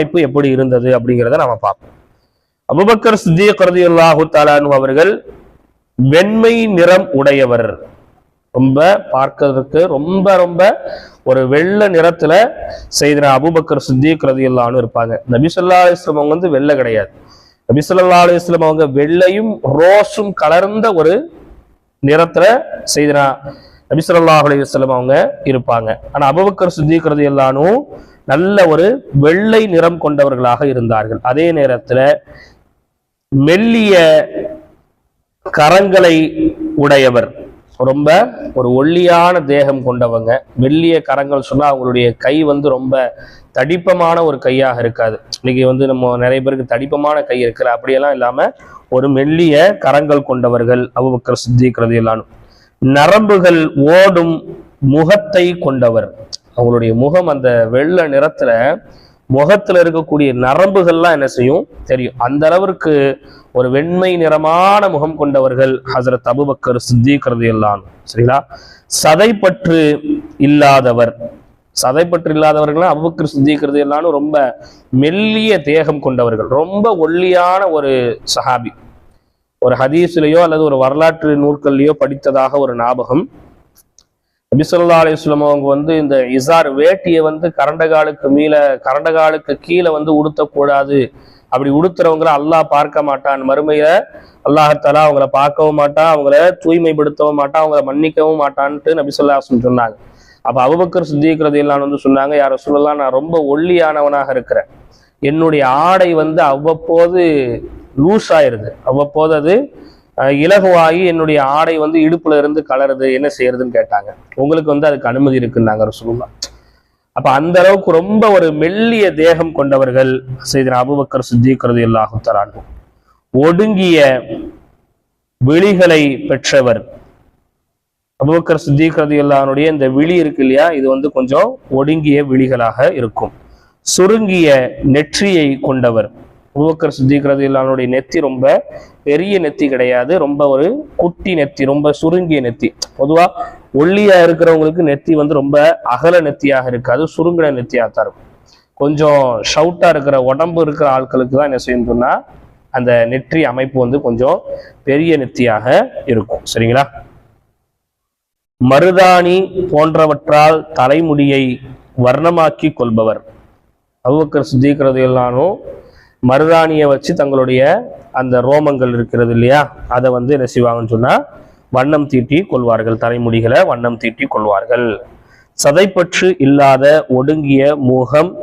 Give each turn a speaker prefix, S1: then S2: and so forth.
S1: அமைப்பு எப்படி இருந்தது அப்படிங்கிறத நாம பார்ப்போம். அபுபக்கர் சித்திக் ரதியுல்லாஹு தாலானு அவர்கள் வெண்மை நிறம் உடையவர். ரொம்ப பார்க்கறதுக்கு ரொம்ப ரொம்ப ஒரு வெள்ளை நிறத்துல செய்தின அபுபக்கர் சித்திக் ரதியுல்லான்னு இருப்பாங்க. நபிசல்லா அலிஸ்லாம் அவங்க வந்து வெள்ளை கிடையாது. நபிசல்லா அலிஸ்லாம் அவங்க வெள்ளையும் ரோஸும் கலர்ந்த ஒரு நிறத்துல செய்தினா நபி ஸல்லல்லாஹு அவங்க இருப்பாங்க. ஆனா அபுபக்கர் சித்திக்கிறது எல்லாரும் நல்ல ஒரு வெள்ளை நிறம் கொண்டவர்களாக இருந்தார்கள். அதே நேரத்துல மெல்லிய கரங்களை உடையவர். ரொம்ப ஒரு ஒல்லியான தேகம் கொண்டவங்க. மெல்லிய கரங்கள் சொன்னா அவங்களுடைய கை வந்து ரொம்ப தடிப்பமான ஒரு கையாக இருக்காது. இன்னைக்கு வந்து நம்ம நிறைய பேருக்கு தடிப்பமான கை இருக்குல்ல அப்படியெல்லாம் இல்லாம ஒரு மெல்லிய கரங்கள் கொண்டவர்கள் அபுபக்கர் சித்திக்கிறது எல்லாம் நரம்புகள் ஓடும் முகத்தை கொண்டவர். அவங்களுடைய முகம் அந்த வெள்ளை நிறத்துல முகத்துல இருக்கக்கூடிய நரம்புகள்லாம் என்ன செய்யும்? தெரியும். அந்த அளவிற்கு ஒரு வெண்மை நிறமான முகம் கொண்டவர்கள் ஹசரத் அபுபக்கர் சித்திக் எல்லாம் சரிங்களா? சதைப்பற்று இல்லாதவர். சதைப்பற்று இல்லாதவர்கள் அபுபக்கர் சித்திக் ரதியல்லான்னு ரொம்ப மெல்லிய தேகம் கொண்டவர்கள். ரொம்ப ஒல்லியான ஒரு சஹாபி. ஒரு ஹதீஸ்லேயோ அல்லது ஒரு வரலாற்று நூல்கள்லையோ படித்ததாக ஒரு ஞாபகம். நபிசல்லா அலிஸ்லம் அவங்க வந்து இந்த இசார் வேட்டியை வந்து கரண்டகாலுக்கு மீள கரண்டகாலுக்கு கீழே வந்து உடுத்தக்கூடாது. அப்படி உடுத்துறவங்களை அல்லாஹ் பார்க்க மாட்டான். மறுமையில அல்லாஹத்தாலா அவங்கள பார்க்கவும் மாட்டான் அவங்கள தூய்மைப்படுத்தவும் மாட்டான் அவங்கள மன்னிக்கவும் மாட்டான்ட்டு நபிசல்லாசன் சொன்னாங்க. அப்ப அபுபக்கர் சித்திக்கிறது எல்லாம் வந்து சொன்னாங்க யார சொல்லலாம் நான் ரொம்ப ஒல்லியானவனாக இருக்கிறேன். என்னுடைய ஆடை வந்து அவ்வப்போது லூஸ் ஆயிருது அவ்வப்போது அது இலகுவாகி என்னுடைய ஆடை வந்து இடுப்புல இருந்து கலருது என்ன செய்யறதுன்னு கேட்டாங்க. உங்களுக்கு வந்து அதுக்கு அனுமதி இருக்குன்னாங்க ரசூலுல்லா. அப்ப அந்த அளவுக்கு ரொம்ப ஒரு மெல்லிய தேகம் கொண்டவர்கள் செய்தின அபுபக்கர் சித்திக்கிறது எல்லாகும் தரான் ஒடுங்கிய விழிகளை பெற்றவர். அபுபக்கர் சித்திக்கிறது எல்லாருடைய இந்த விழி இருக்கு இல்லையா? இது வந்து கொஞ்சம் ஒடுங்கிய விழிகளாக இருக்கும். சுருங்கிய நெற்றியை கொண்டவர். அபுபக்கர் சித்திக் எல்லாருடைய நெத்தி ரொம்ப பெரிய நெத்தி கிடையாது. ரொம்ப ஒரு குட்டி நெத்தி ரொம்ப சுருங்கிய நெத்தி. பொதுவா ஒல்லியா இருக்கிறவங்களுக்கு நெத்தி வந்து ரொம்ப அகல நெத்தியாக இருக்காது சுருங்கின நெத்தியாக தான் இருக்கும். கொஞ்சம் ஷவுட்டா இருக்கிற உடம்பு இருக்கிற ஆட்களுக்கு தான் என்ன செய்யணும்னா அந்த நெற்றி அமைப்பு வந்து கொஞ்சம் பெரிய நெத்தியாக இருக்கும். சரிங்களா? மருதாணி போன்றவற்றால் தலைமுடியை வர்ணமாக்கி கொள்பவர். அவுக்கர் சித்திக்கிறது எல்லாரும் மருதாணியை வச்சு தங்களுடைய அந்த ரோமங்கள் இருக்கிறது இல்லையா? அதை வந்து என்ன செய்வாங்கன்னு சொன்னா வண்ணம் தீட்டி கொள்வார்கள். தலைமுடிகளை வண்ணம் தீட்டி கொள்வார்கள். சதைப்பற்று இல்லாத ஒடுங்கிய முகம்